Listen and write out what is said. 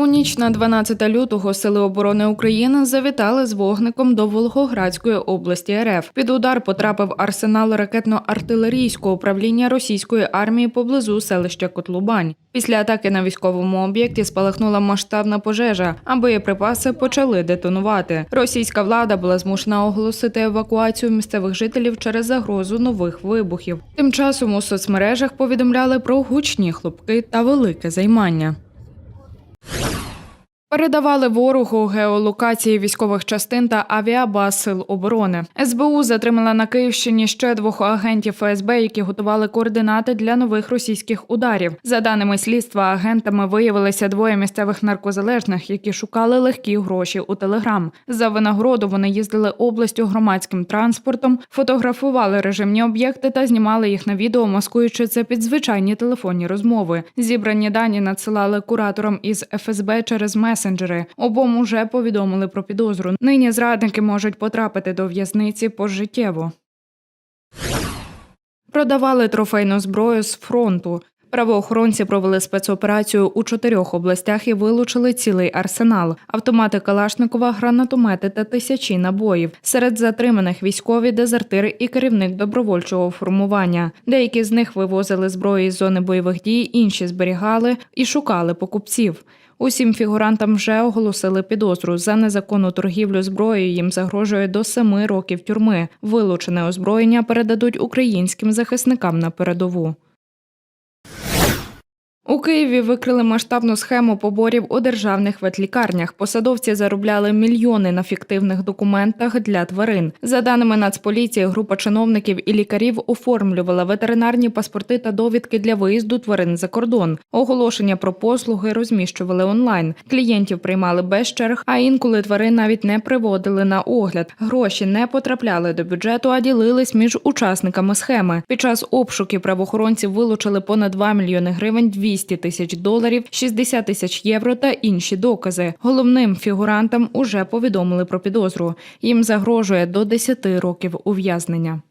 У ніч на 12 лютого сили оборони України завітали з вогником до Волгоградської області РФ. Під удар потрапив арсенал ракетно-артилерійського управління російської армії поблизу селища Котлубань. Після атаки на військовому об'єкті спалахнула масштабна пожежа, а боєприпаси почали детонувати. Російська влада була змушена оголосити евакуацію місцевих жителів через загрозу нових вибухів. Тим часом у соцмережах повідомляли про гучні хлопки та велике займання. Передавали ворогу геолокації військових частин та авіабаз сил оборони. СБУ затримала на Київщині ще двох агентів ФСБ, які готували координати для нових російських ударів. За даними слідства, агентами виявилися двоє місцевих наркозалежних, які шукали легкі гроші у Телеграм. За винагороду вони їздили областю громадським транспортом, фотографували режимні об'єкти та знімали їх на відео, маскуючи це під звичайні телефонні розмови. Зібрані дані надсилали кураторам із ФСБ через месенджери. Обом уже повідомили про підозру. Нині зрадники можуть потрапити до в'язниці пожиттєво. Продавали трофейну зброю з фронту. Правоохоронці провели спецоперацію у чотирьох областях і вилучили цілий арсенал: автомати Калашникова, гранатомети та тисячі набоїв. Серед затриманих військові дезертири і керівник добровольчого формування. Деякі з них вивозили зброю із зони бойових дій, інші зберігали і шукали покупців. Усім фігурантам вже оголосили підозру за незаконну торгівлю зброєю. Їм загрожує до семи років тюрми. Вилучене озброєння передадуть українським захисникам на передову. У Києві викрили масштабну схему поборів у державних ветлікарнях. Посадовці заробляли мільйони на фіктивних документах для тварин. За даними Нацполіції, група чиновників і лікарів оформлювала ветеринарні паспорти та довідки для виїзду тварин за кордон. Оголошення про послуги розміщували онлайн. Клієнтів приймали без черг, а інколи тварин навіть не приводили на огляд. Гроші не потрапляли до бюджету, а ділились між учасниками схеми. Під час обшуків правоохоронці вилучили понад 2 мільйони гривень, 200 тисяч доларів, 60 тисяч євро та інші докази. Головним фігурантам уже повідомили про підозру. Їм загрожує до 10 років ув'язнення.